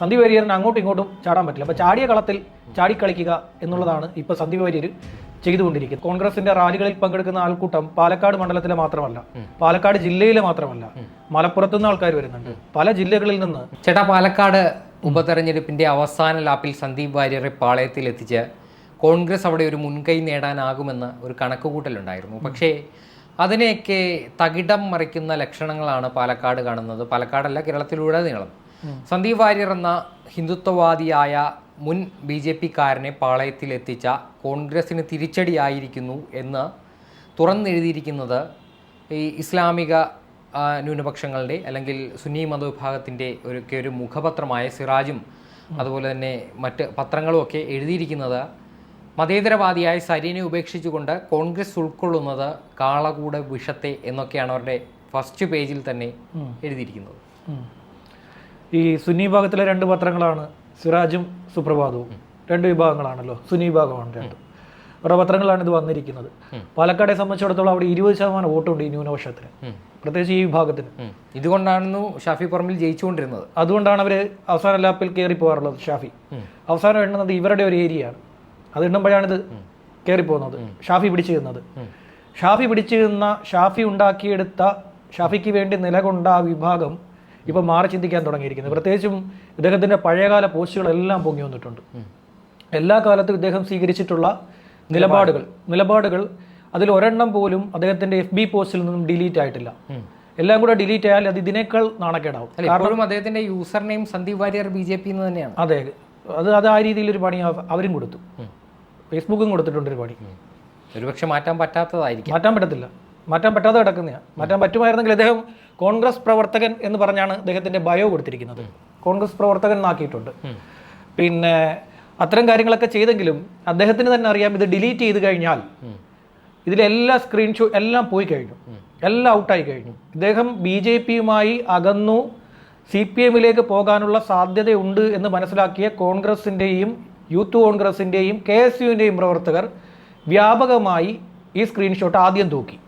സന്ദീപ് വാര്യറിന് അങ്ങോട്ടും ഇങ്ങോട്ടും ചാടാൻ പറ്റില്ല. അപ്പോൾ ചാടിയ കളത്തിൽ ചാടിക്കളിക്കുക എന്നുള്ളതാണ് ഇപ്പോൾ സന്ദീപ് വാര്യർ ചെയ്തുകൊണ്ടിരിക്കുന്നത്. കോൺഗ്രസിന്റെ റാലികളിൽ പങ്കെടുക്കുന്ന ആൾക്കൂട്ടം പാലക്കാട് മണ്ഡലത്തിലെ മാത്രമല്ല പാലക്കാട് ജില്ലയിലെ മാത്രമല്ല മലപ്പുറത്തു നിന്ന് ആൾക്കാർ വരുന്നുണ്ട്. പല ജില്ലകളിൽ നിന്ന് ചേട്ടാ പാലക്കാട് ഉപതെരഞ്ഞെടുപ്പിന്റെ അവസാന ലാപ്പിൽ സന്ദീപ് വാര്യരെ പാളയത്തിൽ എത്തിച്ച് കോൺഗ്രസ് അവിടെ ഒരു മുൻകൈ നേടാനാകുമെന്ന് ഒരു കണക്കുകൂട്ടലുണ്ടായിരുന്നു. പക്ഷേ അതിനെയൊക്കെ തകിടം മറിക്കുന്ന ലക്ഷണങ്ങളാണ് പാലക്കാട് കാണുന്നത്. പാലക്കാടല്ല കേരളത്തിലുടനീളം. സന്ദീപ് വാര്യർ എന്ന ഹിന്ദുത്വവാദിയായ മുൻ ബി ജെ പിക്കാരനെ പാളയത്തിൽ എത്തിച്ച കോൺഗ്രസിന് തിരിച്ചടിയായിരിക്കുന്നു എന്ന് തുറന്നെഴുതിയിരിക്കുന്നത് ഈ ഇസ്ലാമിക ന്യൂനപക്ഷങ്ങളുടെ അല്ലെങ്കിൽ സുന്നി മതവിഭാഗത്തിന്റെ ഒരു ഒരു മുഖപത്രമായ സിറാജും അതുപോലെ തന്നെ മറ്റ് പത്രങ്ങളും ഒക്കെ എഴുതിയിരിക്കുന്നത് മതേതരവാദിയായ സരീനെ ഉപേക്ഷിച്ചുകൊണ്ട് കോൺഗ്രസ് ഉൾക്കൊള്ളുന്നത് കാളകൂട വിഷത്തെ എന്നൊക്കെയാണ് അവരുടെ ഫസ്റ്റ് പേജിൽ തന്നെ എഴുതിയിരിക്കുന്നത്. ഈ സുന്നി വിഭാഗത്തിലെ രണ്ട് പത്രങ്ങളാണ് സിറാജും സുപ്രഭാതവും. രണ്ട് വിഭാഗങ്ങളാണല്ലോ. സുന്നി വിഭാഗമാണ് രണ്ട്. അവരുടെ പത്രങ്ങളാണ് ഇത് വന്നിരിക്കുന്നത്. പാലക്കാടെ സംബന്ധിച്ചിടത്തോളം അവിടെ ഇരുപത് ശതമാനം വോട്ടുണ്ട് ഈ ന്യൂനപക്ഷത്തിന്. പ്രത്യേകിച്ച് ഈ വിഭാഗത്തിന്. ഇതുകൊണ്ടാണെന്നു ഷാഫി പറമ്പിൽ ജയിച്ചുകൊണ്ടിരുന്നത്. അതുകൊണ്ടാണ് അവർ അവസാന ലാപ്പിൽ കയറി പോകാറുള്ളത് ഷാഫി അവസാനം എണ്ണുന്നത് ഇവരുടെ ഒരു ഏരിയയാണ്. അത് എണ്ണുമ്പോഴാണ് ഇത് കയറി പോകുന്നത് ഷാഫി പിടിച്ചു നിന്നത്. ഷാഫി പിടിച്ചു നിന്ന ഷാഫി ഉണ്ടാക്കിയെടുത്ത ഷാഫിക്ക് വേണ്ടി നിലകൊണ്ട ആ വിഭാഗം ഇപ്പൊ മാറി ചിന്തിക്കാൻ തുടങ്ങിയിരിക്കുന്നത് പ്രത്യേകിച്ചും ഇദ്ദേഹത്തിന്റെ പഴയകാല പോസ്റ്റുകളെല്ലാം പൊങ്ങി വന്നിട്ടുണ്ട്. എല്ലാ കാലത്തും ഇദ്ദേഹം സ്വീകരിച്ചിട്ടുള്ള നിലപാടുകൾ. നിലപാടുകൾ അതിൽ ഒരെണ്ണം പോലും അദ്ദേഹത്തിന്റെ എഫ് ബി പോസ്റ്റിൽ നിന്നും ഡിലീറ്റ് ആയിട്ടില്ല. എല്ലാം കൂടെ ഡിലീറ്റ് ആയാൽ അത് ഇതിനേക്കാൾ നാണക്കേടാവും. കാരണം അദ്ദേഹത്തിന്റെ user name Sandeep Warrier B J P എന്ന് തന്നെയാണ്. അതെ അത്. അത് ആ രീതിയിൽ ഒരു പണി അവരും കൊടുത്തു. ഫേസ്ബുക്കും കൊടുത്തിട്ടുണ്ട് ഒരു പണി. ഒരുപക്ഷെ മാറ്റാൻ പറ്റാത്തതായിരിക്കും. മാറ്റാൻ പറ്റത്തില്ല. മാറ്റാൻ പറ്റാതെ കിടക്കുന്നതാണ് മാറ്റാൻ പറ്റുമായിരുന്നെങ്കിൽ അദ്ദേഹം കോൺഗ്രസ് പ്രവർത്തകൻ എന്ന് പറഞ്ഞാണ് അദ്ദേഹത്തിന്റെ ബയോ കൊടുത്തിരിക്കുന്നത്. കോൺഗ്രസ് പ്രവർത്തകൻ എന്നാക്കിയിട്ടുണ്ട് പിന്നെ അത്തരം കാര്യങ്ങളൊക്കെ ചെയ്തെങ്കിലും അദ്ദേഹത്തിന് തന്നെ അറിയാം ഇത് ഡിലീറ്റ് ചെയ്ത് കഴിഞ്ഞാൽ ഇതിലെല്ലാ സ്ക്രീൻഷോ എല്ലാം പോയി കഴിഞ്ഞു. എല്ലാം ഔട്ടായി കഴിഞ്ഞു. ഇദ്ദേഹം ബി ജെ പിയുമായി അകന്നു. സി പി എമ്മിലേക്ക് പോകാനുള്ള സാധ്യതയുണ്ട് എന്ന് മനസ്സിലാക്കിയ കോൺഗ്രസിന്റെയും യൂത്ത് കോൺഗ്രസിന്റെയും കെ എസ് യുവിന്റെയും പ്രവർത്തകർ വ്യാപകമായി ഈ സ്ക്രീൻഷോട്ട് ആദ്യം തൂക്കി.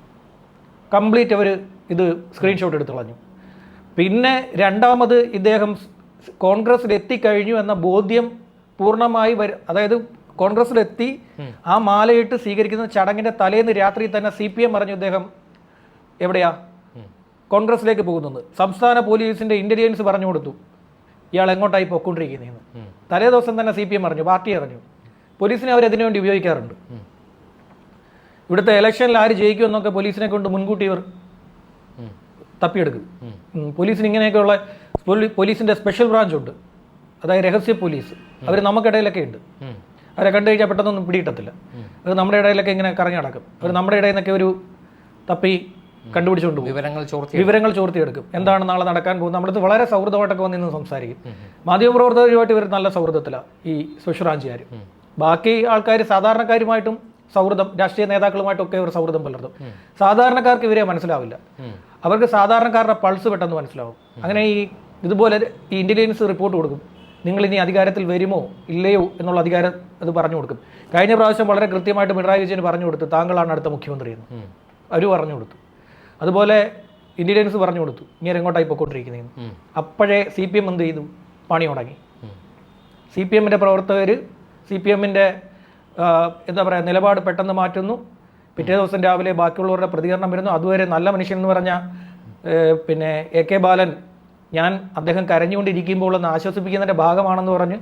കംപ്ലീറ്റ് അവർ ഇത് സ്ക്രീൻഷോട്ട് എടുത്തു കളഞ്ഞു. പിന്നെ രണ്ടാമത് ഇദ്ദേഹം കോൺഗ്രസ്സിൽ എത്തിക്കഴിഞ്ഞു എന്ന ബോധ്യം പൂർണമായി വരും അതായത് കോൺഗ്രസ്സിലെത്തി ആ മാലയിട്ട് സ്വീകരിക്കുന്ന ചടങ്ങിന്റെ തലേന്ന് രാത്രി തന്നെ സി പി എം പറഞ്ഞു ഇദ്ദേഹം എവിടെയാ? കോൺഗ്രസിലേക്ക് പോകുന്നത്. സംസ്ഥാന പോലീസിന്റെ ഇന്റലിജൻസ് പറഞ്ഞു കൊടുത്തു. ഇയാൾ എങ്ങോട്ടായി പൊക്കൊണ്ടിരിക്കുന്നതെന്ന് തലേ ദിവസം തന്നെ സി പി എം പറഞ്ഞു പാർട്ടി അറിഞ്ഞു. പോലീസിനെ അവർ അതിനു വേണ്ടി ഉപയോഗിക്കാറുണ്ട്? ഇവിടുത്തെ ഇലക്ഷനിൽ ആര് ജയിക്കുമെന്നൊക്കെ പോലീസിനെ കൊണ്ട് മുൻകൂട്ടി ഇവർ തപ്പിയെടുക്കും. പോലീസിന് ഇങ്ങനെയൊക്കെയുള്ള പോലീസിന്റെ പോലീസിന്റെ സ്പെഷ്യൽ ബ്രാഞ്ച് ഉണ്ട്. അതായത് രഹസ്യ പോലീസ്. അവർ നമുക്കിടയിലൊക്കെ ഉണ്ട്. അവരെ കണ്ടു കഴിഞ്ഞാൽ പെട്ടെന്നൊന്നും പിടികിട്ടത്തില്ല അത് നമ്മുടെ ഇടയിലൊക്കെ ഇങ്ങനെ കറങ്ങി നടക്കും. അവർ നമ്മുടെ ഇടയിൽ നിന്നൊക്കെ ഒരു തപ്പി കണ്ടുപിടിച്ചുകൊണ്ട് വിവരങ്ങൾ ചോർത്തി വിവരങ്ങൾ ചോർത്തിയെടുക്കും. എന്താണ് നാളെ നടക്കാൻ പോകുന്നത്? നമ്മളത് വളരെ സൗഹൃദമായിട്ടൊക്കെ വന്നിന്ന് സംസാരിക്കും. മാധ്യമപ്രവർത്തകരുമായിട്ട് ഇവർ നല്ല സൗഹൃദത്തിലാണ് ഈ സ്പെഷ്യൽ ബാക്കി ആൾക്കാർ സാധാരണക്കാരുമായിട്ടും സൗഹൃദം രാഷ്ട്രീയ നേതാക്കളുമായിട്ടൊക്കെ ഇവർ സൗഹൃദം പുലർത്തും. സാധാരണക്കാർക്ക് ഇവരെ മനസ്സിലാവില്ല. അവർക്ക് സാധാരണക്കാരുടെ പൾസ് പെട്ടെന്ന് മനസ്സിലാവും. അങ്ങനെ ഈ ഇതുപോലെ ഈ ഇന്റലിജൻസ് റിപ്പോർട്ട് കൊടുക്കും. നിങ്ങൾ ഇനി അധികാരത്തിൽ വരുമോ? ഇല്ലയോ? എന്നുള്ള അധികാരം അത് പറഞ്ഞു കൊടുക്കും. കഴിഞ്ഞ പ്രാവശ്യം വളരെ കൃത്യമായിട്ട് പിണറായി വിജയൻ പറഞ്ഞു കൊടുത്തു. താങ്കളാണ് അടുത്ത മുഖ്യമന്ത്രി എന്ന്. അവർ പറഞ്ഞു കൊടുത്തു. അതുപോലെ ഇന്റലിജൻസ് പറഞ്ഞു കൊടുത്തു. ഇങ്ങനെ എങ്ങോട്ടായി പോയിക്കൊണ്ടിരിക്കുന്നതെന്ന്? അപ്പോഴേ സി പി എം എന്ത് ചെയ്തു? പണി തുടങ്ങി സി പി എമ്മിന്റെ പ്രവർത്തകർ സി പി എമ്മിന്റെ എന്താ പറയുക നിലപാട് പെട്ടെന്ന് മാറ്റുന്നു. പിറ്റേ ദിവസം രാവിലെ ബാക്കിയുള്ളവരുടെ പ്രതികരണം വരുന്നു. അതുവരെ നല്ല മനുഷ്യൻ എന്ന് പറഞ്ഞ പിന്നെ എ കെ ബാലൻ ഞാൻ അദ്ദേഹം കരഞ്ഞുകൊണ്ടിരിക്കുമ്പോൾ ഒന്ന് ആശ്വസിപ്പിക്കുന്നതിന്റെ ഭാഗമാണെന്ന് പറഞ്ഞു.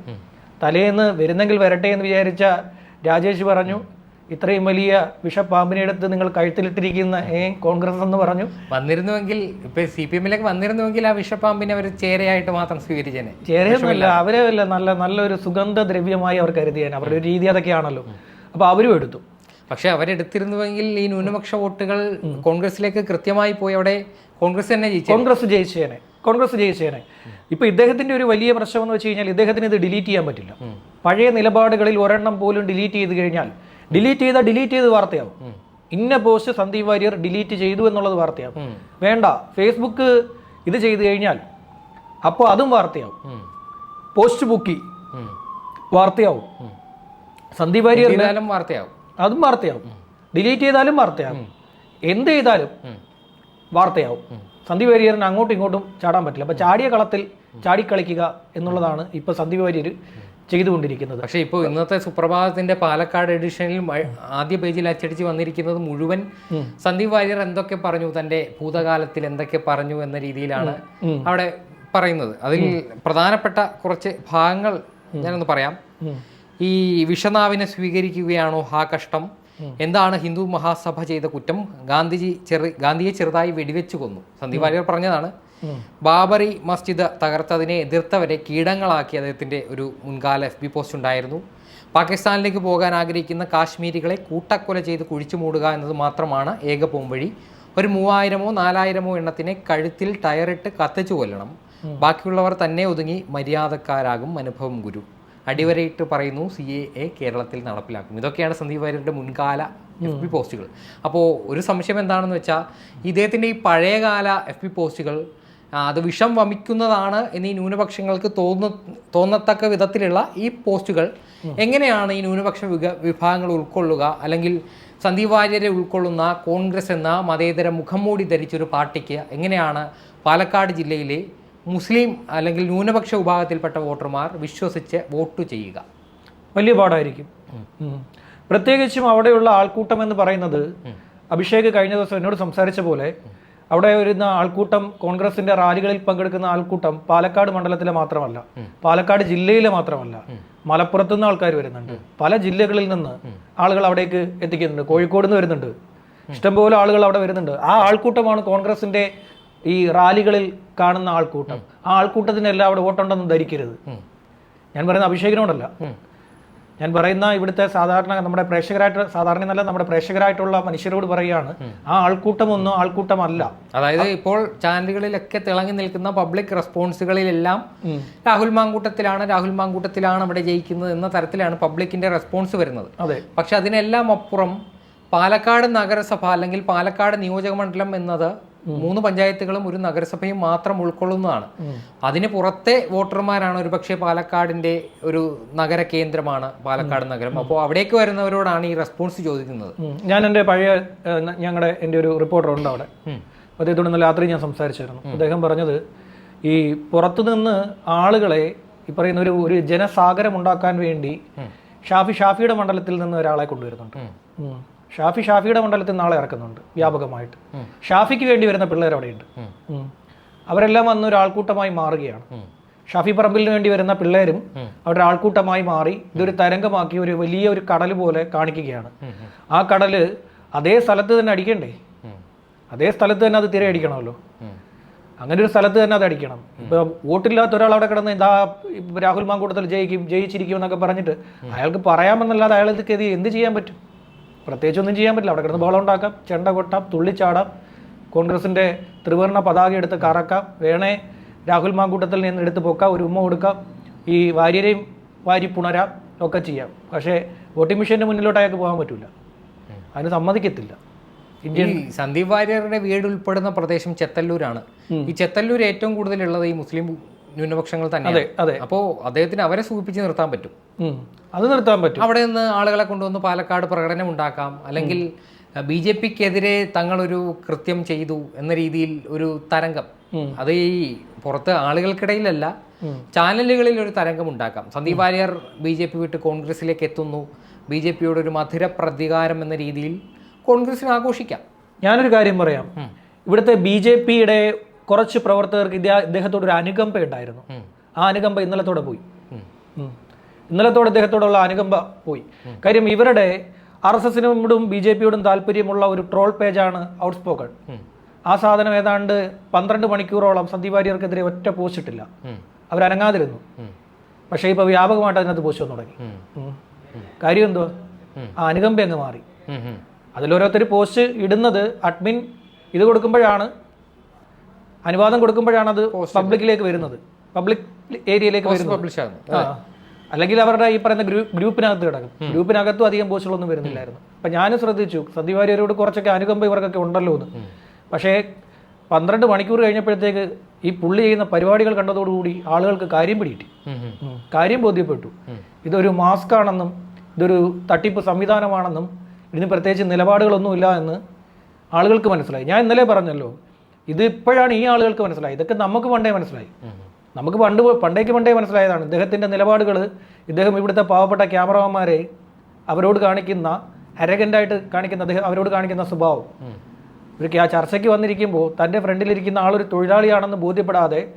തലേന്ന് വരുന്നെങ്കിൽ വരട്ടെ എന്ന് വിചാരിച്ച രാജേഷ് പറഞ്ഞു. ഇത്രയും വലിയ വിഷപ്പാമ്പിനെ എടുത്ത് നിങ്ങൾ കഴുത്തിലിട്ടിരിക്കുന്ന ഏ കോൺഗ്രസ് എന്ന് പറഞ്ഞു. വന്നിരുന്നുവെങ്കിൽ ഇപ്പൊ സി പി എമ്മിലേക്ക് വന്നിരുന്നുവെങ്കിൽ ആ വിഷപ്പാമ്പിനെ അവർ ചേരയായിട്ട് മാത്രം സ്വീകരിച്ചേനെ. ചേരയൊന്നുമില്ല അവരെ അല്ല നല്ല നല്ലൊരു സുഗന്ധ ദ്രവ്യമായി അവർ കരുതിയേനെ. അവരുടെ ഒരു രീതി അതൊക്കെയാണല്ലോ. അപ്പോൾ അവരും എടുത്തു. പക്ഷെ അവരെടുത്തിരുന്നുവെങ്കിൽ ഈ ന്യൂനപക്ഷ വോട്ടുകൾ കോൺഗ്രസിലേക്ക് കൃത്യമായി പോയി. അവിടെ കോൺഗ്രസ് തന്നെ ജയിച്ചു കോൺഗ്രസ് ജയിച്ചേനെ. കോൺഗ്രസ് ജയിച്ചേനെ. ഇപ്പൊ ഇദ്ദേഹത്തിന്റെ ഒരു വലിയ പ്രശ്നം എന്ന് വെച്ച് കഴിഞ്ഞാൽ ഇദ്ദേഹത്തിന് ഇത് ഡിലീറ്റ് ചെയ്യാൻ പറ്റില്ല. പഴയ നിലപാടുകളിൽ ഒരെണ്ണം പോലും ഡിലീറ്റ് ചെയ്ത് കഴിഞ്ഞാൽ ഡിലീറ്റ് ചെയ്താൽ ഡിലീറ്റ് ചെയ്ത് വാർത്തയാവും. ഇന്ന പോസ്റ്റ് സന്ദീപ് വാര്യർ ഡിലീറ്റ് ചെയ്തു എന്നുള്ളത് വാർത്തയാവും. വേണ്ട ഫേസ്ബുക്ക് ഇത് ചെയ്തു കഴിഞ്ഞാൽ അപ്പോൾ അതും വാർത്തയാവും. പോസ്റ്റ് ബുക്കി വാർത്തയാവും. സന്ദീപ് വാര്യർ വാർത്തയാവും. അതും വാർത്തയാവും. ഡിലീറ്റ് ചെയ്താലും വാർത്തയാവും. എന്ത് ചെയ്താലും വാർത്തയാവും. സന്ദീപ് വാര്യറിന് അങ്ങോട്ടും ഇങ്ങോട്ടും ചാടാൻ പറ്റില്ല. അപ്പൊ ചാടിയ കളത്തിൽ ചാടിക്കളിക്കുക എന്നുള്ളതാണ് ഇപ്പോൾ സന്ദീപ് വാര്യർ ചെയ്തുകൊണ്ടിരിക്കുന്നത്. പക്ഷേ ഇപ്പോൾ ഇന്നത്തെ സുപ്രഭാതത്തിന്റെ പാലക്കാട് എഡിഷനിൽ ആദ്യ പേജിൽ അച്ചടിച്ച് വന്നിരിക്കുന്നത് മുഴുവൻ സന്ദീപ് വാര്യർ എന്തൊക്കെ പറഞ്ഞു തന്റെ ഭൂതകാലത്തിൽ എന്തൊക്കെ പറഞ്ഞു എന്ന രീതിയിലാണ് അവിടെ പറയുന്നത്. അതിൽ പ്രധാനപ്പെട്ട കുറച്ച് ഭാഗങ്ങൾ ഞാനൊന്ന് പറയാം. ഈ വിഷനാവിനെ സ്വീകരിക്കുകയാണോ ആ കഷ്ടം? എന്താണ് ഹിന്ദു മഹാസഭ ചെയ്ത കുറ്റം? ഗാന്ധിജി ചെറു ഗാന്ധിയെ ചെറുതായി വെടിവെച്ചു കൊന്നു. സന്ദീപ് വാര്യർ പറഞ്ഞതാണ്. ബാബറി മസ്ജിദ് തകർത്തതിനെ എതിർത്തവരെ കീടങ്ങളാക്കി അദ്ദേഹത്തിന്റെ ഒരു മുൻകാല എഫ് ബി പോസ്റ്റ് ഉണ്ടായിരുന്നു. പാകിസ്ഥാനിലേക്ക് പോകാൻ ആഗ്രഹിക്കുന്ന കാശ്മീരികളെ കൂട്ടക്കൊല ചെയ്ത് കുഴിച്ചു മൂടുക എന്നത് മാത്രമാണ് ഏക പോംവഴി. ഒരു മൂവായിരമോ നാലായിരമോ എണ്ണത്തിനെ കഴുത്തിൽ ടയറിട്ട് കത്തിച്ചു കൊല്ലണം. ബാക്കിയുള്ളവർ തന്നെ ഒതുങ്ങി മര്യാദക്കാരാകും അനുഭവം ഗുരു. അടിവരയിട്ട് പറയുന്നു സി എ എ കേരളത്തിൽ നടപ്പിലാക്കും ഇതൊക്കെയാണ് സന്ദീപ് വാര്യരുടെ മുൻകാല എഫ് ബി പോസ്റ്റുകൾ. അപ്പോൾ ഒരു സംശയം എന്താണെന്ന് വെച്ചാൽ ഇദ്ദേഹത്തിന്റെ ഈ പഴയകാല എഫ് ബി പോസ്റ്റുകൾ അത് വിഷം വമിക്കുന്നതാണ് എന്നീ ന്യൂനപക്ഷങ്ങൾക്ക് തോന്നു തോന്നത്തക്ക വിധത്തിലുള്ള ഈ പോസ്റ്റുകൾ എങ്ങനെയാണ് ഈ ന്യൂനപക്ഷ വിഭാഗങ്ങൾ ഉൾക്കൊള്ളുക? അല്ലെങ്കിൽ സന്ദീപ് വാര്യരെ ഉൾക്കൊള്ളുന്ന കോൺഗ്രസ് എന്ന മതേതര മുഖംമൂടി ധരിച്ചൊരു പാർട്ടിക്ക് എങ്ങനെയാണ് പാലക്കാട് ജില്ലയിലെ മുസ്ലിം അല്ലെങ്കിൽ ന്യൂനപക്ഷ വിഭാഗത്തിൽപ്പെട്ട വോട്ടർമാർ വിശ്വസിച്ച് വോട്ട് ചെയ്യുക. വലിയ പാടായിരിക്കും. പ്രത്യേകിച്ചും അവിടെയുള്ള ആൾക്കൂട്ടം എന്ന് പറയുന്നത് അഭിഷേക് കഴിഞ്ഞ ദിവസം എന്നോട് സംസാരിച്ച പോലെ അവിടെ വരുന്ന ആൾക്കൂട്ടം കോൺഗ്രസിന്റെ റാലികളിൽ പങ്കെടുക്കുന്ന ആൾക്കൂട്ടം പാലക്കാട് മണ്ഡലത്തിലെ മാത്രമല്ല പാലക്കാട് ജില്ലയിലെ മാത്രമല്ല മലപ്പുറത്തു നിന്ന് ആൾക്കാർ വരുന്നുണ്ട്. പല ജില്ലകളിൽ നിന്ന് ആളുകൾ അവിടേക്ക് എത്തിക്കുന്നുണ്ട്. കോഴിക്കോട് നിന്ന് വരുന്നുണ്ട്. ഇഷ്ടംപോലെ ആളുകൾ അവിടെ വരുന്നുണ്ട്. ആ ആൾക്കൂട്ടമാണ് കോൺഗ്രസിന്റെ ഈ റാലികളിൽ കാണുന്ന ആൾക്കൂട്ടം. ആ ആൾക്കൂട്ടത്തിന് എല്ലാം അവിടെ വോട്ടുണ്ടെന്ന് ധരിക്കരുത്. ഞാൻ പറയുന്ന അഭിഷേകിനോടല്ല. ഞാൻ പറയുന്ന ഇവിടുത്തെ സാധാരണ നമ്മുടെ പ്രേക്ഷകരായിട്ട് സാധാരണ എന്നല്ല നമ്മുടെ പ്രേക്ഷകരായിട്ടുള്ള മനുഷ്യരോട് പറയുകയാണ് ആ ആൾക്കൂട്ടമൊന്നും ആൾക്കൂട്ടമല്ല. അതായത് ഇപ്പോൾ ചാനലുകളിലൊക്കെ തിളങ്ങി നിൽക്കുന്ന പബ്ലിക് റെസ്പോൺസുകളിലെല്ലാം രാഹുൽ മാങ്കൂട്ടത്തിലാണ് രാഹുൽ മാങ്കൂട്ടത്തിലാണ് അവിടെ ജയിക്കുന്നത് എന്ന തരത്തിലാണ് പബ്ലിക്കിന്റെ റെസ്പോൺസ് വരുന്നത്. അതെ. പക്ഷെ അതിനെല്ലാം അപ്പുറം പാലക്കാട് നഗരസഭ അല്ലെങ്കിൽ പാലക്കാട് നിയോജക മണ്ഡലം എന്നത് മൂന്ന് പഞ്ചായത്തുകളും ഒരു നഗരസഭയും മാത്രം ഉൾക്കൊള്ളുന്നതാണ്. അതിന് പുറത്തെ വോട്ടർമാരാണ് ഒരുപക്ഷെ പാലക്കാടിന്റെ ഒരു നഗര കേന്ദ്രമാണ് പാലക്കാട് നഗരം. അപ്പോൾ അവിടേക്ക് വരുന്നവരോടാണ് ഈ റെസ്പോൺസ് ചോദിക്കുന്നത്. ഞാൻ എന്റെ പഴയ ഞങ്ങളുടെ എന്റെ ഒരു റിപ്പോർട്ടർ ഉണ്ട് അവിടെ. അദ്ദേഹത്തോട് ഇന്നലെ രാത്രി ഞാൻ സംസാരിച്ചിരുന്നു അദ്ദേഹം പറഞ്ഞത് ഈ പുറത്തുനിന്ന് ആളുകളെ ഈ പറയുന്ന ഒരു ഒരു ജനസാഗരം ഉണ്ടാക്കാൻ വേണ്ടി ഷാഫി ഷാഫിയുടെ മണ്ഡലത്തിൽ നിന്ന് ഒരാളെ കൊണ്ടുവരുന്നുണ്ട്. ഷാഫി ഷാഫിയുടെ മണ്ഡലത്തിൽ നാളെ ഇറക്കുന്നുണ്ട് വ്യാപകമായിട്ട്. ഷാഫിക്ക് വേണ്ടി വരുന്ന പിള്ളേർ അവിടെയുണ്ട്. അവരെല്ലാം വന്ന് ഒരു ആൾക്കൂട്ടമായി മാറുകയാണ്. ഷാഫി പറമ്പിലിന് വേണ്ടി വരുന്ന പിള്ളേരും അവരുടെ ആൾക്കൂട്ടമായി മാറി ഇതൊരു തരംഗമാക്കി ഒരു വലിയ ഒരു കടൽ പോലെ കാണിക്കുകയാണ്. ആ കടൽ അതേ സ്ഥലത്ത് തന്നെ അടിക്കണ്ടേ? അതേ സ്ഥലത്ത് തന്നെ അത് തിര അടിക്കണമല്ലോ? അങ്ങനെ ഒരു സ്ഥലത്ത് തന്നെ അത് അടിക്കണം. ഇപ്പൊ വോട്ടില്ലാത്ത ഒരാൾ അവിടെ കിടന്ന് ഇതാ രാഹുൽ മാങ്കൂട്ടത്തിൽ ജയിക്കും ജയിച്ചിരിക്കും എന്നൊക്കെ പറഞ്ഞിട്ട് അയാൾക്ക് പറയാമെന്നല്ലാതെ അയാൾക്ക് ഇത് എന്ത് ചെയ്യാൻ പറ്റും? പ്രത്യേകിച്ച് ഒന്നും ചെയ്യാൻ പറ്റില്ല. അവിടെ കിടന്ന് ബഹളം ഉണ്ടാക്കാം. ചെണ്ട കൊട്ടാം തുള്ളിച്ചാടാം. കോൺഗ്രസിന്റെ ത്രിവർണ പതാക എടുത്ത് കറക്കാം. വേണേ രാഹുൽ മാങ്കൂട്ടത്തിൽ നിന്ന് എടുത്ത് പൊക്കാം. ഒരു ഉമ്മ കൊടുക്കാം. ഈ വാര്യരെയും വാരി പുണരാം. ഒക്കെ ചെയ്യാം. പക്ഷേ വോട്ടിംഗ് മെഷീന്റെ മുന്നിലോട്ട് അയാൾക്ക് പോകാൻ പറ്റില്ല അതിന് സമ്മതിക്കത്തില്ല. ഇന്ത്യൻ സന്ദീപ് വാര്യരുടെ വീട് ഉൾപ്പെടുന്ന പ്രദേശം ചെത്തല്ലൂരാണ്. ഈ ചെത്തല്ലൂർ ഏറ്റവും കൂടുതലുള്ളത് ഈ മുസ്ലിം ന്യൂനപക്ഷങ്ങൾ അതെ തന്നെയാണ്. അതെ. അപ്പോൾ അദ്ദേഹത്തിന് അവരെ സൂചിപ്പിച്ച് നിർത്താൻ പറ്റും. അത് നിർത്താൻ പറ്റും. അവിടെ നിന്ന് ആളുകളെ കൊണ്ടുവന്ന് പാലക്കാട് പ്രകടനം ഉണ്ടാക്കാം. അല്ലെങ്കിൽ ബി ജെ പിക്കെതിരെ തങ്ങളൊരു കൃത്യം ചെയ്തു എന്ന രീതിയിൽ ഒരു തരംഗം. അത് ഈ പുറത്ത് ആളുകൾക്കിടയിലല്ല ചാനലുകളിൽ ഒരു തരംഗം ഉണ്ടാക്കാം. Sandeep Warrier B J P വിട്ട് കോൺഗ്രസിലേക്ക് എത്തുന്നു. ബി ജെ പിയോട് ഒരു മധുര പ്രതികാരം എന്ന രീതിയിൽ കോൺഗ്രസിന് ആഘോഷിക്കാം. ഞാനൊരു കാര്യം പറയാം. ഇവിടുത്തെ ബി ജെ പിയുടെ കുറച്ച് പ്രവർത്തകർക്ക് ഇദ്ദേഹ- ഇദ്ദേഹത്തോട് ഒരു അനുകമ്പ ഉണ്ടായിരുന്നു. ആ അനുകമ്പ ഇന്നലത്തോടെ പോയി. ഇന്നലത്തോടെ അദ്ദേഹത്തോടുള്ള അനുകമ്പ പോയി. കാര്യം ഇവരുടെ ആർ എസ് എസിനോടും ബി ജെ പിയോടും താല്പര്യമുള്ള ഒരു ട്രോൾ പേജാണ് ഔട്ട്സ്പോക്കൺ. ആ സാധനം ഏതാണ്ട് പന്ത്രണ്ട് മണിക്കൂറോളം സന്ദീപ് വാര്യർക്കെതിരെ ഒറ്റ പോസ്റ്റ് ഇട്ടില്ല. അവരനങ്ങാതിരുന്നു. പക്ഷേ ഇപ്പോൾ വ്യാപകമായിട്ട് അതിനകത്ത് പോസ്റ്റ് വന്നു തുടങ്ങി. കാര്യം എന്തോ ആ അനുകമ്പ അങ്ങ് മാറി. അതിലോരോരുത്തർ പോസ്റ്റ് ഇടുന്നത് അഡ്മിൻ ഇത് കൊടുക്കുമ്പോഴാണ് അനുവാദം കൊടുക്കുമ്പോഴാണ് അത് പബ്ലിക്കിലേക്ക് വരുന്നത്. പബ്ലിക് ഏരിയയിലേക്ക് വരുന്നത്. പബ്ലിഷ് അല്ലെങ്കിൽ അവരുടെ ഈ പറയുന്ന ഗ്രൂപ്പ് ഗ്രൂപ്പിനകത്ത് കിടക്കും. ഗ്രൂപ്പിനകത്തും അധികം പോസ്റ്റുകളൊന്നും വരുന്നില്ലായിരുന്നു. അപ്പൊ ഞാനും ശ്രദ്ധിച്ചു. സന്ദീപ് കുറച്ചൊക്കെ അനുകമ്പ ഇവർക്കൊക്കെ ഉണ്ടല്ലോ എന്ന്. പക്ഷേ പന്ത്രണ്ട് മണിക്കൂർ കഴിഞ്ഞപ്പോഴത്തേക്ക് ഈ പുള്ളി ചെയ്യുന്ന പരിപാടികൾ കണ്ടതോടുകൂടി ആളുകൾക്ക് കാര്യം പിടികിട്ടി. കാര്യം ബോധ്യപ്പെട്ടു. ഇതൊരു മാസ്ക് ആണെന്നും ഇതൊരു തട്ടിപ്പ് സംവിധാനമാണെന്നും ഇതിന് പ്രത്യേകിച്ച് നിലപാടുകളൊന്നുമില്ല എന്ന് ആളുകൾക്ക് മനസ്സിലായി. ഞാൻ ഇന്നലെ പറഞ്ഞല്ലോ ഇത് ഇപ്പോഴാണ് ഈ ആളുകൾക്ക് മനസ്സിലായത്. ഇതൊക്കെ നമുക്ക് പണ്ടേ മനസ്സിലായി. നമുക്ക് പണ്ട് പണ്ടേക്ക് പണ്ടേ മനസ്സിലായതാണ്. ഇദ്ദേഹത്തിന്റെ നിലപാടുകൾ ഇദ്ദേഹം ഇവിടുത്തെ പാവപ്പെട്ട ക്യാമറമാരെ അവരോട് കാണിക്കുന്ന അരഗന്റായിട്ട് കാണിക്കുന്ന അദ്ദേഹം അവരോട് കാണിക്കുന്ന സ്വഭാവം. ഒരു ക്യാ- ചർച്ചയ്ക്ക് വന്നിരിക്കുമ്പോൾ തന്റെ ഫ്രണ്ടിലിരിക്കുന്ന ആളൊരു തൊഴിലാളിയാണെന്ന് ബോധ്യപ്പെടാതെ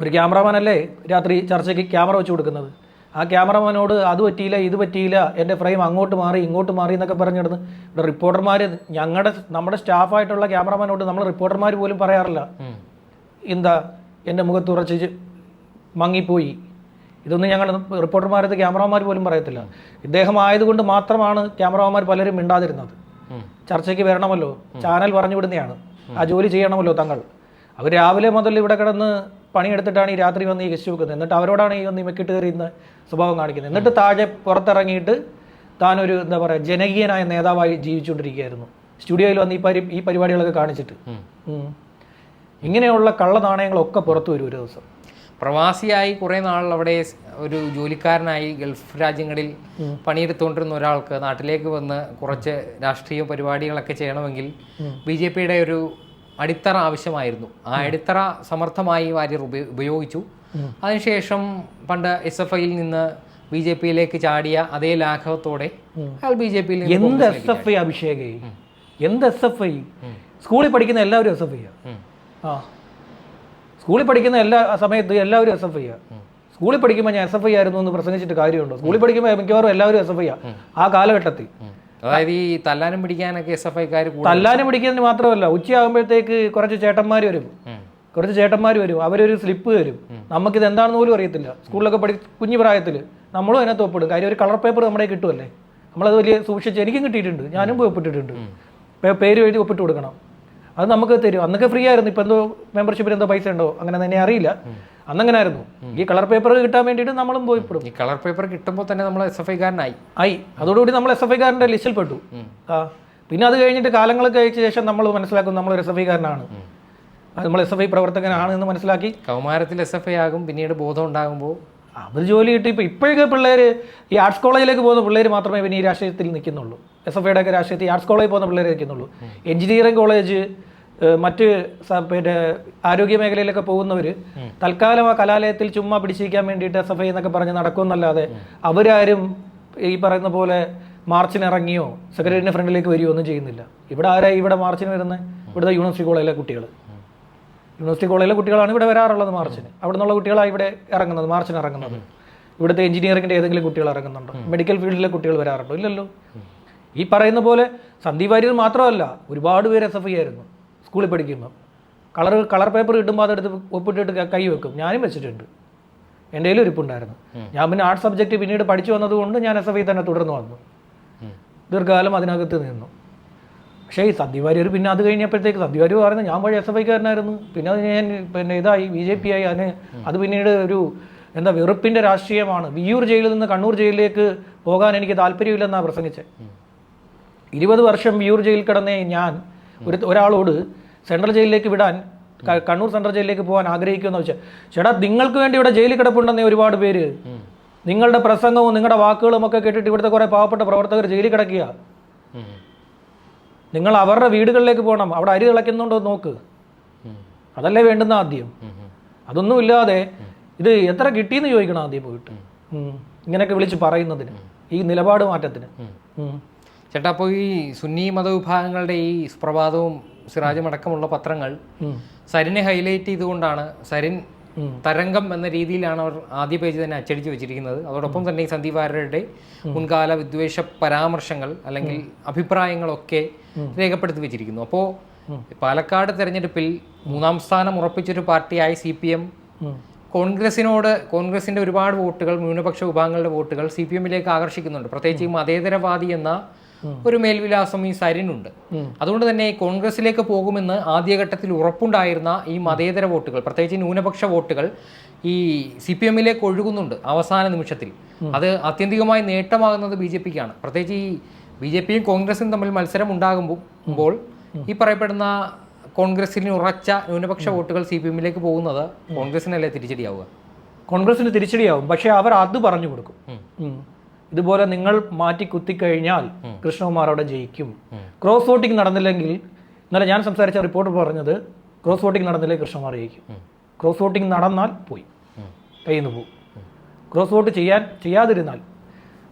ഒരു ക്യാമറമാനല്ലേ രാത്രി ചർച്ചയ്ക്ക് ക്യാമറ വെച്ച് കൊടുക്കുന്നത്? ആ ക്യാമറമാനോട് അത് പറ്റിയില്ല ഇത് പറ്റിയില്ല എന്റെ ഫ്രെയിം അങ്ങോട്ട് മാറി ഇങ്ങോട്ട് മാറി എന്നൊക്കെ പറഞ്ഞിടുന്നു. ഇവിടെ റിപ്പോർട്ടർമാർ ഞങ്ങളുടെ നമ്മുടെ സ്റ്റാഫായിട്ടുള്ള ക്യാമറമാനോട് നമ്മൾ റിപ്പോർട്ടർമാർ പോലും പറയാറില്ല. എന്താ എന്റെ മുഖത്ത് ഉറച്ച് മങ്ങിപ്പോയി. ഇതൊന്നും ഞങ്ങൾ റിപ്പോർട്ടർമാരത് ക്യാമറമാർ പോലും പറയത്തില്ല. ഇദ്ദേഹം ആയതുകൊണ്ട് മാത്രമാണ് ക്യാമറമാർ പലരും മിണ്ടാതിരുന്നത്. ചർച്ചയ്ക്ക് വരണമല്ലോ. ചാനൽ പറഞ്ഞു വിടുന്നതാണ് ആ ജോലി ചെയ്യണമല്ലോ തങ്ങൾ. അവർ രാവിലെ മുതൽ ഇവിടെ കിടന്ന് പണിയെടുത്തിട്ടാണ് ഈ രാത്രി വന്ന് ഈ ഗസ്റ്റ് വെക്കുന്നത് എന്നിട്ട് അവരോടാണ് ഈ ഒന്ന് ഇമക്കിട്ട് മെക്കിട്ട് കയറിയുന്ന സ്വഭാവം കാണിക്കുന്നത്. എന്നിട്ട് താഴെ പുറത്തിറങ്ങിയിട്ട് താനൊരു എന്താ പറയുക ജനകീയനായ നേതാവായി ജീവിച്ചുകൊണ്ടിരിക്കുകയായിരുന്നു. സ്റ്റുഡിയോയിൽ വന്ന് ഈ പരി ഈ പരിപാടികളൊക്കെ കാണിച്ചിട്ട്. ഇങ്ങനെയുള്ള കള്ള നാണയങ്ങളൊക്കെ പുറത്തു വരും ഒരു ദിവസം. പ്രവാസിയായി കുറേ നാൾ അവിടെ ഒരു ജോലിക്കാരനായി ഗൾഫ് രാജ്യങ്ങളിൽ പണിയെടുത്തുകൊണ്ടിരുന്ന ഒരാൾക്ക് നാട്ടിലേക്ക് വന്ന് കുറച്ച് രാഷ്ട്രീയ പരിപാടികളൊക്കെ ചെയ്യണമെങ്കിൽ ബി ജെ പിയുടെ ഒരു അടിത്തറ ആവശ്യമായിരുന്നു. ആ അടിത്തറ സമർത്ഥമായി വാര്യർ ഉപയോ- ഉപയോഗിച്ചു. അതിനുശേഷം പണ്ട് എസ് എഫ് ഐയിൽ നിന്ന് ബി ജെ പിയിലേക്ക് ചാടിയ അതേ ലാഘവത്തോടെ അയാൾ ബി ജെ പിയിൽ എന്ത് എസ് എഫ് ഐ അഭിഷേക്? എന്ത് എസ് എഫ് ഐ? സ്കൂളിൽ പഠിക്കുന്ന എല്ലാവരും എസ് എഫ് ഐ ആ? സ്കൂളിൽ പഠിക്കുന്ന എല്ലാ സമയത്ത് എല്ലാവരും എസ് എഫ് ഐ സ്കൂളിൽ പഠിക്കുമ്പോൾ ഞാൻ എസ് എഫ് ഐ ആയിരുന്നു എന്ന് പ്രസംഗിച്ചിട്ട് കാര്യമുണ്ടോ? സ്കൂളിൽ പഠിക്കുമ്പോൾ മിക്കവാറും എല്ലാവരും എസ് എഫ് ഐ ആ? കാലഘട്ടത്തിൽ. അതായത് ഈ തല്ലാനും പിടിക്കാനൊക്കെ എസ് എഫ് ഐക്കാർ തല്ലാനും പിടിക്കുന്നതിന് മാത്രമല്ല ഉച്ചയാകുമ്പോഴത്തേക്ക് കുറച്ച് ചേട്ടന്മാർ വരും. കുറച്ച് ചേട്ടന്മാർ വരും അവരൊരു സ്ലിപ്പ് തരും. നമുക്കിത് എന്താണെന്ന് പോലും അറിയത്തില്ല. സ്കൂളിലൊക്കെ പഠി കുഞ്ഞു പ്രായത്തിൽ നമ്മളും അതിനകത്ത് ഒപ്പിടും. കാര്യം ഒരു കളർ പേപ്പർ നമ്മുടെ കിട്ടുമല്ലേ നമ്മളത് വലിയ സൂക്ഷിച്ച് എനിക്കും കിട്ടിയിട്ടുണ്ട്. ഞാനും പോയി ഒപ്പിട്ടിട്ടുണ്ട്. പേര് എഴുതി ഒപ്പിട്ട് കൊടുക്കണം. അത് നമുക്ക് തരും. അന്നൊക്കെ ഫ്രീ ആയിരുന്നു. ഇപ്പം എന്തോ മെമ്പർഷിപ്പിന് എന്തോ പൈസ ഉണ്ടോ? അങ്ങനെ തന്നെ അറിയില്ല. അന്നങ്ങനെ ആയിരുന്നു ഈ കളർ പേപ്പർ കിട്ടാൻ വേണ്ടിട്ട് നമ്മളും പോയി ഒപ്പിടും ഈ കളർ പേപ്പർ കിട്ടുമ്പോൾ തന്നെ നമ്മൾ എസ് എഫ് ഐക്കാരനായി ആയി. അതോടുകൂടി നമ്മൾ എസ് എഫ് ഐക്കാരന്റെ ലിസ്റ്റിൽ പെട്ടു. ആ. പിന്നെ അത് കഴിഞ്ഞിട്ട് കാലങ്ങൾ കഴിച്ച ശേഷം നമ്മൾ മനസ്സിലാക്കും നമ്മൾ എസ് എഫ് ഐക്കാരനാണ് നമ്മൾ എസ് എഫ് ഐ പ്രവർത്തകനാണ് എന്ന് മനസ്സിലാക്കി. കൗമാരത്തിൽ എസ് എഫ് ഐ ആകും പിന്നീട് ബോധം ഉണ്ടാകുമ്പോൾ അവർ ജോലി കിട്ടി. ഇപ്പോൾ ഇപ്പോഴൊക്കെ പിള്ളേർ ഈ ആർട്സ് കോളേജിലേക്ക് പോകുന്ന പിള്ളേർ മാത്രമേ പിന്നെ ഈ രാഷ്ട്രീയത്തിൽ നിൽക്കുന്നുള്ളൂ. എസ് എഫ് ഐയുടെ ഒക്കെ രാഷ്ട്രീയത്തിൽ ആർട്സ് കോളേജിൽ പോകുന്ന പിള്ളേരെ നിൽക്കുന്നുള്ളൂ. എഞ്ചിനീയറിംഗ് കോളേജ് മറ്റ് പിന്നെ ആരോഗ്യ മേഖലയിലൊക്കെ പോകുന്നവർ തൽക്കാലം ആ കലാലയത്തിൽ ചുമ്മാ പിടിച്ചിരിക്കാൻ വേണ്ടിയിട്ട് എസ് എഫ് ഐ എന്നൊക്കെ പറഞ്ഞ് നടക്കുമെന്നല്ലാതെ അവരാരും ഈ പറയുന്ന പോലെ മാർച്ചിന് ഇറങ്ങിയോ സെക്രട്ടറിയുടെ ഫ്രണ്ടിലേക്ക് വരികയോ ഒന്നും ചെയ്യുന്നില്ല. ഇവിടെ ആരായി ഇവിടെ മാർച്ചിന് വരുന്നത് ഇവിടുത്തെ യൂണിവേഴ്സിറ്റി കോളേജിലെ കുട്ടികൾ യൂണിവേഴ്സിറ്റി കോളേജിലെ കുട്ടികളാണ് ഇവിടെ വരാറുള്ളത് മാർച്ചിന്. അവിടെ നിന്നുള്ള കുട്ടികളാണ് ഇവിടെ ഇറങ്ങുന്നത് മാർച്ചിന് ഇറങ്ങുന്നത്. ഇവിടുത്തെ എഞ്ചിനീയറിംഗിന്റെ ഏതെങ്കിലും കുട്ടികൾ ഇറങ്ങുന്നുണ്ടോ? മെഡിക്കൽ ഫീൽഡിലെ കുട്ടികൾ വരാറുണ്ടോ? ഇല്ലല്ലോ. ഈ പറയുന്ന പോലെ സന്ദീപ് വാര്യർ മാത്രമല്ല ഒരുപാട് പേര് എസ് എഫ് ഐ ആയിരുന്നു. സ്കൂളിൽ പഠിക്കുമ്പോൾ കളർ കളർ പേപ്പർ കിട്ടുമ്പോൾ അതെടുത്ത് ഒപ്പിട്ടിട്ട് കൈ വെക്കും. ഞാനും വെച്ചിട്ടുണ്ട്. എന്റെ കയ്യിലും ഇരിപ്പുണ്ടായിരുന്നു. ഞാൻ പിന്നെ ആർട്സ് സബ്ജക്റ്റ് പിന്നീട് പഠിച്ചു വന്നതുകൊണ്ട് ഞാൻ എസ് എഫ് ഐ തന്നെ തുടർന്ന് വന്നു. ദീർഘകാലം അതിനകത്ത് നിന്നു. പക്ഷേ ഈ വാര്യർ പിന്നെ അത് കഴിഞ്ഞപ്പോഴത്തേക്ക് സദ്യവാരി പറയുന്നത് ഞാൻ പോയി എസ് എഫ് ഐക്കാരനായിരുന്നു പിന്നെ അത് ഞാൻ പിന്നെ ഇതായി ബി ജെ പി ആയി. അതിന് അത് പിന്നീട് ഒരു എന്താ വെറുപ്പിന്റെ രാഷ്ട്രീയമാണ്. വിയ്യൂർ ജയിലിൽ നിന്ന് കണ്ണൂർ ജയിലിലേക്ക് പോകാൻ എനിക്ക് താല്പര്യമില്ലെന്നാണ് പ്രസംഗിച്ചത്. ഇരുപത് വർഷം വിയ്യൂർ ജയിലിൽ കിടന്നേ ഞാൻ ഒരു ഒരാളോട് സെൻട്രൽ ജയിലിലേക്ക് വിടാൻ കണ്ണൂർ സെൻട്രൽ ജയിലിലേക്ക് പോകാൻ ആഗ്രഹിക്കുമെന്ന് വെച്ചാൽ ചേട്ടാ നിങ്ങൾക്ക് വേണ്ടി ഇവിടെ ജയിലിൽ കിടപ്പുണ്ടെന്നേ ഒരുപാട് പേര്. നിങ്ങളുടെ പ്രസംഗവും നിങ്ങളുടെ വാക്കുകളും ഒക്കെ കേട്ടിട്ട് ഇവിടുത്തെ കുറേ പാവപ്പെട്ട പ്രവർത്തകർ ജയിലിൽ കിടക്കുക. നിങ്ങൾ അവരുടെ വീടുകളിലേക്ക് പോകണം. അവിടെ അരി തിളയ്ക്കുന്നുണ്ടോ നോക്ക്. അതല്ലേ വേണ്ടുന്ന ആദ്യം. അതൊന്നും ഇല്ലാതെ ഇത് എത്ര കിട്ടിയെന്ന് ചോദിക്കണം ആദ്യം പോയിട്ട്. ഇങ്ങനെയൊക്കെ വിളിച്ച് പറയുന്നതിന് ഈ നിലപാട് മാറ്റത്തിന്. ചേട്ടാ അപ്പോൾ ഈ സുന്നി മതവിഭാഗങ്ങളുടെ ഈ സുപ്രഭാതവും സിറാജും അടക്കമുള്ള പത്രങ്ങൾ. സരിനെ ഹൈലൈറ്റ് ചെയ്തുകൊണ്ടാണ് സരിൻ തരംഗം എന്ന രീതിയിലാണ് അവർ ആദ്യ പേജ് തന്നെ അച്ചടിച്ചു വെച്ചിരിക്കുന്നത്. അതോടൊപ്പം തന്നെ ഈ സന്ദീപ് ആര്യരുടെ മുൻകാല വിദ്വേഷ പരാമർശങ്ങൾ അല്ലെങ്കിൽ അഭിപ്രായങ്ങളൊക്കെ രേഖപ്പെടുത്തി വെച്ചിരിക്കുന്നു. അപ്പോൾ പാലക്കാട് തെരഞ്ഞെടുപ്പിൽ മൂന്നാം സ്ഥാനം ഉറപ്പിച്ചൊരു പാർട്ടിയായി സി പി എം. കോൺഗ്രസിനോട് കോൺഗ്രസിന്റെ ഒരുപാട് വോട്ടുകൾ ന്യൂനപക്ഷ വിഭാഗങ്ങളുടെ വോട്ടുകൾ സി പി എമ്മിലേക്ക് ആകർഷിക്കുന്നുണ്ട്. പ്രത്യേകിച്ച് ഈ മതേതരവാദി എന്ന ഒരു മേൽവിലാസം ഈ സരിനുണ്ട്. അതുകൊണ്ട് തന്നെ കോൺഗ്രസിലേക്ക് പോകുമെന്ന് ആദ്യഘട്ടത്തിൽ ഉറപ്പുണ്ടായിരുന്ന ഈ മതേതര വോട്ടുകൾ പ്രത്യേകിച്ച് ന്യൂനപക്ഷ വോട്ടുകൾ ഈ സി പി എമ്മിലേക്ക് ഒഴുകുന്നുണ്ട് അവസാന നിമിഷത്തിൽ. അത് ആത്യന്തികമായി നേട്ടമാകുന്നത് ബി ജെ പിക്കാണ്. പ്രത്യേകിച്ച് ഈ ബി ജെ പിയും കോൺഗ്രസും തമ്മിൽ മത്സരം ഉണ്ടാകുമ്പോൾ ഈ പറയപ്പെടുന്ന കോൺഗ്രസിന് ഉറച്ച ന്യൂനപക്ഷ വോട്ടുകൾ സി പി എമ്മിലേക്ക് പോകുന്നത് കോൺഗ്രസിനല്ലേ തിരിച്ചടിയാവുക? കോൺഗ്രസിന് തിരിച്ചടിയാവും. പക്ഷേ അവർ അത് പറഞ്ഞു കൊടുക്കും. ഇതുപോലെ നിങ്ങൾ മാറ്റി കുത്തിക്കഴിഞ്ഞാൽ കൃഷ്ണകുമാർ അവിടെ ജയിക്കും. ക്രോസ് വോട്ടിംഗ് നടന്നില്ലെങ്കിൽ ഇന്നലെ ഞാൻ സംസാരിച്ച റിപ്പോർട്ട് പറഞ്ഞത് ക്രോസ് വോട്ടിംഗ് നടന്നില്ലേ കൃഷ്ണകുമാർ ജയിക്കും. ക്രോസ് വോട്ടിംഗ് നടന്നാൽ പോയി. കയ്യിൽ നിന്ന് പോകും. ക്രോസ് വോട്ട് ചെയ്യാൻ ചെയ്യാതിരുന്നാൽ.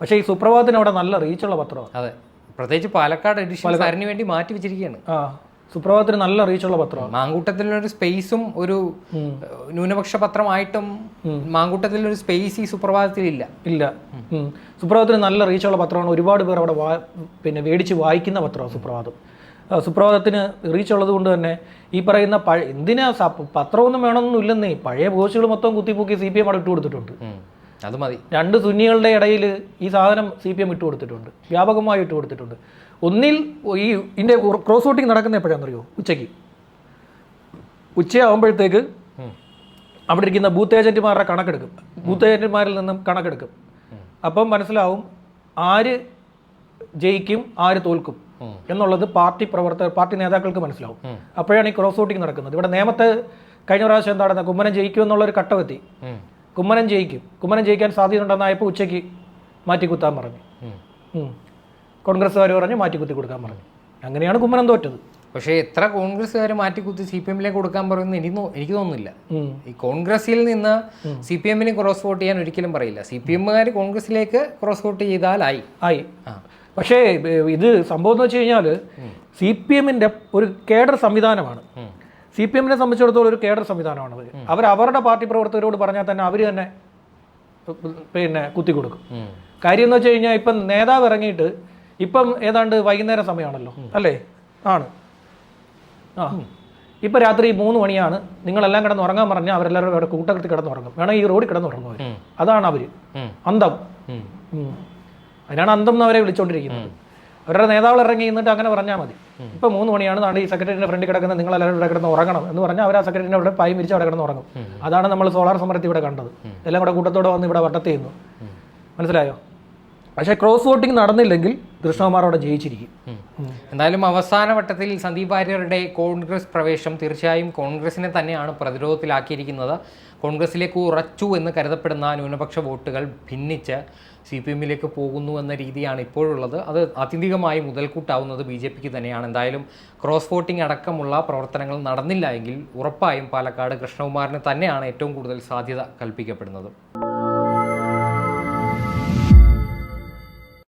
പക്ഷേ ഈ സുപ്രഭാതത്തിന് അവിടെ നല്ല റീച്ചുള്ള പത്രമാണ്. അതെ. പ്രത്യേകിച്ച് പാലക്കാട് എഡിഷൻ വേണ്ടി മാറ്റി വെച്ചിരിക്കുകയാണ്. ആ. സുപ്രഭാതത്തിന് നല്ല റീച്ചുള്ള പത്രമാണ്. മാങ്കൂട്ടത്തിലൊരു സ്പേസും ഒരു ന്യൂനപക്ഷ പത്രമായിട്ടും മാങ്കൂട്ടത്തിലൊരു സ്പേസ് ഈ സുപ്രഭാതത്തിൽ ഇല്ല. ഇല്ല. സുപ്രഭാതത്തിന് നല്ല റീച്ചുള്ള പത്രമാണ്. ഒരുപാട് പേർ അവിടെ വാ പിന്നെ മേടിച്ച് വായിക്കുന്ന പത്രമാണ് സുപ്രഭാതം. സുപ്രഭാതത്തിന് റീച്ചുള്ളത് കൊണ്ട് തന്നെ ഈ പറയുന്ന പഴ എന്തിനാ പത്രമൊന്നും വേണമെന്നൊന്നും ഇല്ലെന്നേ പഴയ പോസ്റ്റുകൾ മൊത്തം കുത്തിപ്പൊക്കി സി പി എം അവിടെ ഇട്ട് കൊടുത്തിട്ടുണ്ട്. അത് മതി. രണ്ട് സുന്നികളുടെ ഇടയിൽ ഈ സാധനം സി പി എം ഇട്ട് കൊടുത്തിട്ടുണ്ട്. വ്യാപകമായി ഇട്ട് കൊടുത്തിട്ടുണ്ട്. ഒന്നിൽ ഈ ഇതിന്റെ ക്രോസ് വോട്ടിംഗ് നടക്കുന്ന എപ്പോഴാണെന്നറിയോ ഉച്ചയ്ക്ക്. ഉച്ചയാകുമ്പോഴത്തേക്ക്. അവിടെ ഇരിക്കുന്ന ബൂത്ത് ഏജന്റുമാരുടെ കണക്കെടുക്കും. ബൂത്ത് ഏജന്റുമാരിൽ നിന്നും കണക്കെടുക്കും. അപ്പം മനസ്സിലാവും ആര് ജയിക്കും ആര് തോൽക്കും എന്നുള്ളത് പാർട്ടി പ്രവർത്തകർ പാർട്ടി നേതാക്കൾക്ക് മനസ്സിലാവും. അപ്പോഴാണ് ഈ ക്രോസ് വോട്ടിംഗ് നടക്കുന്നത്. ഇവിടെ നേമത്തെ കഴിഞ്ഞ പ്രാവശ്യം എന്താണെന്ന് കുമ്മനം ജയിക്കും എന്നുള്ളൊരു ഘട്ടമെത്തി. കുമ്മനം ജയിക്കും. കുമ്മനം ജയിക്കാൻ സാധ്യതയുണ്ടെന്നായപ്പോൾ ഉച്ചയ്ക്ക് മാറ്റിക്കുത്താൻ പറഞ്ഞു. കോൺഗ്രസ്സുകാർ പറഞ്ഞു മാറ്റിക്കുത്തി കൊടുക്കാൻ പറഞ്ഞു. അങ്ങനെയാണ് കുമ്മനം തോറ്റത്. പക്ഷേ എത്ര കോൺഗ്രസ്സുകാർ മാറ്റിക്കുത്തി സി പി എമ്മിലേക്ക് കൊടുക്കാൻ പറയുമെന്ന് എനിക്ക് എനിക്ക് തോന്നുന്നില്ല. ഈ കോൺഗ്രസിൽ നിന്ന് സി പി എമ്മിന് ക്രോസ് വോട്ട് ചെയ്യാൻ ഒരിക്കലും പറയില്ല. സി പി എമ്മുകാർ കോൺഗ്രസിലേക്ക് ക്രോസ് വോട്ട് ചെയ്താലായി. ആയി. ആ. പക്ഷേ ഇത് സംഭവം എന്ന് വെച്ച് കഴിഞ്ഞാൽ സി പി എമ്മിന്റെ ഒരു കേഡർ സംവിധാനമാണ്. സി പി എമ്മിനെ സംബന്ധിച്ചിടത്തോളം ഒരു കേഡർ സംവിധാനമാണത് അവർ അവരുടെ പാർട്ടി പ്രവർത്തകരോട് പറഞ്ഞാൽ തന്നെ അവർ തന്നെ പിന്നെ കുത്തിക്കൊടുക്കും കാര്യം എന്ന് വെച്ച് കഴിഞ്ഞാൽ ഇപ്പം നേതാവ് ഇറങ്ങിയിട്ട് ഇപ്പം ഏതാണ്ട് വൈകുന്നേരം സമയമാണല്ലോ അല്ലേ? ആണ്. ആ. ഇപ്പം രാത്രി മൂന്ന് മണിയാണ് നിങ്ങളെല്ലാം കിടന്ന് ഉറങ്ങാൻ പറഞ്ഞാൽ അവരെല്ലാവരും അവിടെ കൂട്ടത്തിൽ കിടന്നുറങ്ങും ഉറങ്ങും. വേണം ഈ റോഡിൽ കിടന്നുറങ്ങും അവർ അതാണ് അവർ. അന്തം. അതിനാണ് അന്തം എന്ന് അവരെ വിളിച്ചുകൊണ്ടിരിക്കുന്നത് അവരുടെ നേതാവ് ഇറങ്ങി നിന്നിട്ട് അങ്ങനെ പറഞ്ഞാൽ മതി. ഇപ്പൊ മൂന്ന് മണിയാണ് നാട് ഈ സെക്രട്ടറിന്റെ ഫ്രണ്ടിൽ കിടക്കുന്ന നിങ്ങൾ എല്ലാവരും ഇവിടെ കിടന്ന് ഉറങ്ങണം എന്ന് പറഞ്ഞാൽ അവർ ആ സെക്രട്ടറിന്റെ അവിടെ പൈ വിരിച്ച് അവിടെ കിടന്ന് ഉറങ്ങും. അതാണ് നമ്മൾ സോളാർ സമരത്തിൽ ഇവിടെ കണ്ടത്. എല്ലാം കൂടെ കൂട്ടത്തോടെ വന്ന് ഇവിടെ വട്ടത്ത് ചെയ്യുന്നു. മനസ്സിലായോ? പക്ഷേ ക്രോസ് വോട്ടിംഗ് നടന്നില്ലെങ്കിൽ കൃഷ്ണകുമാർ അവിടെ ജയിച്ചിരിക്കും. എന്തായാലും അവസാന വട്ടത്തിൽ സന്ദീപ് വാര്യരുടെ കോൺഗ്രസ് പ്രവേശം തീർച്ചയായും കോൺഗ്രസിനെ തന്നെയാണ് പ്രതിരോധത്തിലാക്കിയിരിക്കുന്നത്. കോൺഗ്രസിലേക്ക് ഉറച്ചു എന്ന് കരുതപ്പെടുന്ന ന്യൂനപക്ഷ വോട്ടുകൾ ഭിന്നിച്ച് സി പി എമ്മിലേക്ക് പോകുന്നു എന്ന രീതിയാണ് ഇപ്പോഴുള്ളത്. അത് ആത്യന്തികമായി മുതൽക്കൂട്ടാവുന്നത് ബി ജെ പിക്ക് തന്നെയാണ്. എന്തായാലും ക്രോസ് വോട്ടിംഗ് അടക്കമുള്ള പ്രവർത്തനങ്ങൾ നടന്നില്ല എങ്കിൽ ഉറപ്പായും പാലക്കാട് കൃഷ്ണകുമാറിന് തന്നെയാണ് ഏറ്റവും കൂടുതൽ സാധ്യത കൽപ്പിക്കപ്പെടുന്നത്.